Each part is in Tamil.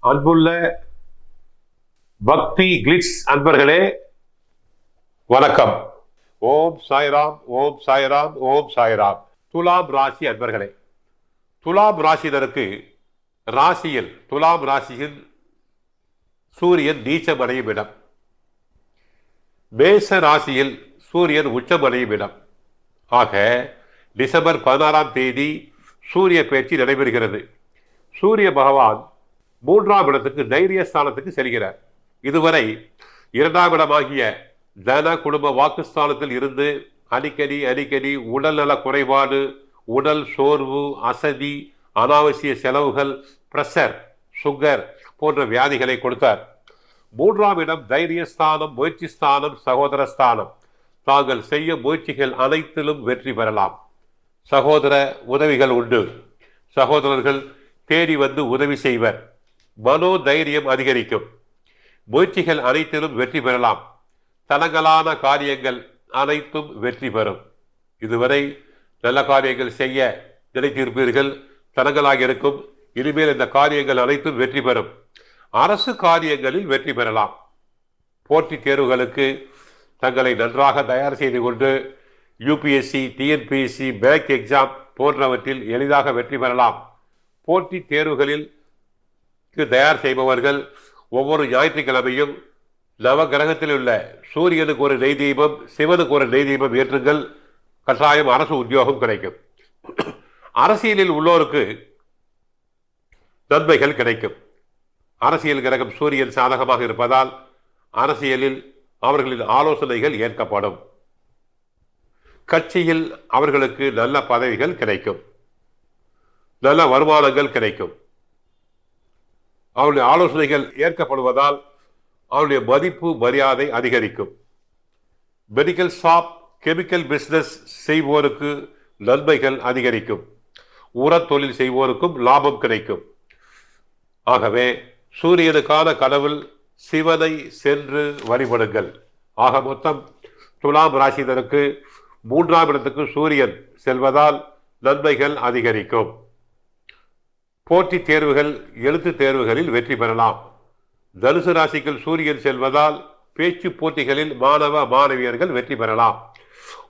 அன்புள்ள பக்தி கிளிட்ஸ் அன்பர்களே வணக்கம். ஓம் சாய்ராம் ஓம் சாய்ராம் ஓம் சாய்ராம். துலாம் ராசி அன்பர்களே துலாம் ராசினருக்கு ராசியில் துலாம் ராசியில் சூரியன் நீச்சமடையும் இடம். மேச ராசியில் சூரியன் உச்சமடையும் இடம். ஆக டிசம்பர் பதினாறாம் தேதி சூரிய பயிற்சி நடைபெறுகிறது. சூரிய பகவான் மூன்றாம் இடத்துக்கு தைரிய ஸ்தானத்துக்கு செல்கிறார். இதுவரை இரண்டாம் இடமாகிய தன குடும்ப வாக்குஸ்தானத்தில் இருந்து அடிக்கடி அடிக்கடி உடல்நல குறைபாடு உடல் சோர்வு அசதி அனாவசிய செலவுகள் பிரஷர் சுகர் போன்ற வியாதிகளை கொடுத்தார். மூன்றாம் இடம் தைரியஸ்தானம் முயற்சி ஸ்தானம் சகோதர ஸ்தானம். தாங்கள் செய்ய முயற்சிகள் அனைத்திலும் வெற்றி பெறலாம். சகோதர உதவிகள் உண்டு. சகோதரர்கள் தேடி வந்து உதவி செய்வர். மனோ தைரியம் அதிகரிக்கும். முயற்சிகள் அனைத்திலும் வெற்றி பெறலாம். தனங்களான காரியங்கள் அனைத்தும் வெற்றி பெறும். இதுவரை நல்ல காரியங்கள் செய்ய நினைத்திருப்பீர்கள். தனங்களாக இருக்கும். இனிமேல் இந்த காரியங்கள் அனைத்தும் வெற்றி பெறும். அரசு காரியங்களில் வெற்றி பெறலாம். போட்டித் தேர்வுகளுக்கு தங்களை நன்றாக தயார் செய்து கொண்டு யூபிஎஸ்சி டிஎன்பிஎஸ்சி பேக் எக்ஸாம் போன்றவற்றில் எளிதாக வெற்றி பெறலாம். போட்டித் தேர்வுகளில் தயார் செய்பவர்கள் ஒவ்வொரு ஞாயிற்றுக்கிழமையும் நவ கிரகத்தில் உள்ள சூரியனுக்கு ஒரு நெய் தீபம் சிவனுக்கு ஒரு நெய் தீபம் ஏற்றுங்கள். கட்டாயம் அரசு உத்தியோகம் கிடைக்கும். அரசியலில் உள்ளோருக்கு நன்மைகள் கிடைக்கும். அரசியல் கிரகம் சூரியன் சாதகமாக இருப்பதால் அரசியலில் அவர்களின் ஆலோசனைகள் ஏற்கப்படும். கட்சியில் அவர்களுக்கு நல்ல பதவிகள் கிடைக்கும். நல்ல வருமானங்கள் கிடைக்கும். அவருடைய ஆலோசனைகள் ஏற்கப்படுவதால் அவருடைய மதிப்பு மரியாதை அதிகரிக்கும். மெடிக்கல் ஷாப் கெமிக்கல் பிஸ்னஸ் செய்வோருக்கு நன்மைகள் அதிகரிக்கும். உரத் தொழில் செய்வோருக்கும் லாபம் கிடைக்கும். ஆகவே சூரியனுக்கான கடவுள் சிவனை சென்று வழிபடுங்கள். ஆக மொத்தம் துலாம் ராசினருக்கு மூன்றாம் இடத்துக்கு சூரியன் செல்வதால் நன்மைகள் அதிகரிக்கும். போட்டி தேர்வுகள் எழுத்து தேர்வுகளில் வெற்றி பெறலாம். தனுசு ராசிக்குள் சூரியன் செல்வதால் பேச்சு போட்டிகளில் மாணவ மாணவியர்கள் வெற்றி பெறலாம்.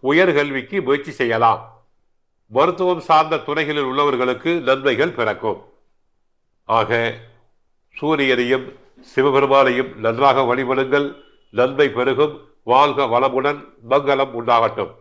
உயர்கல்விக்கு முயற்சி செய்யலாம். மருத்துவம் சார்ந்த துறைகளில் உள்ளவர்களுக்கு நன்மைகள் பிறக்கும். ஆக சூரியனையும் சிவபெருமானையும் நன்றாக வழிபடுங்கள். நன்மை பெருகும். வாழ்க வளமுடன் மங்களம் உண்டாகட்டும்.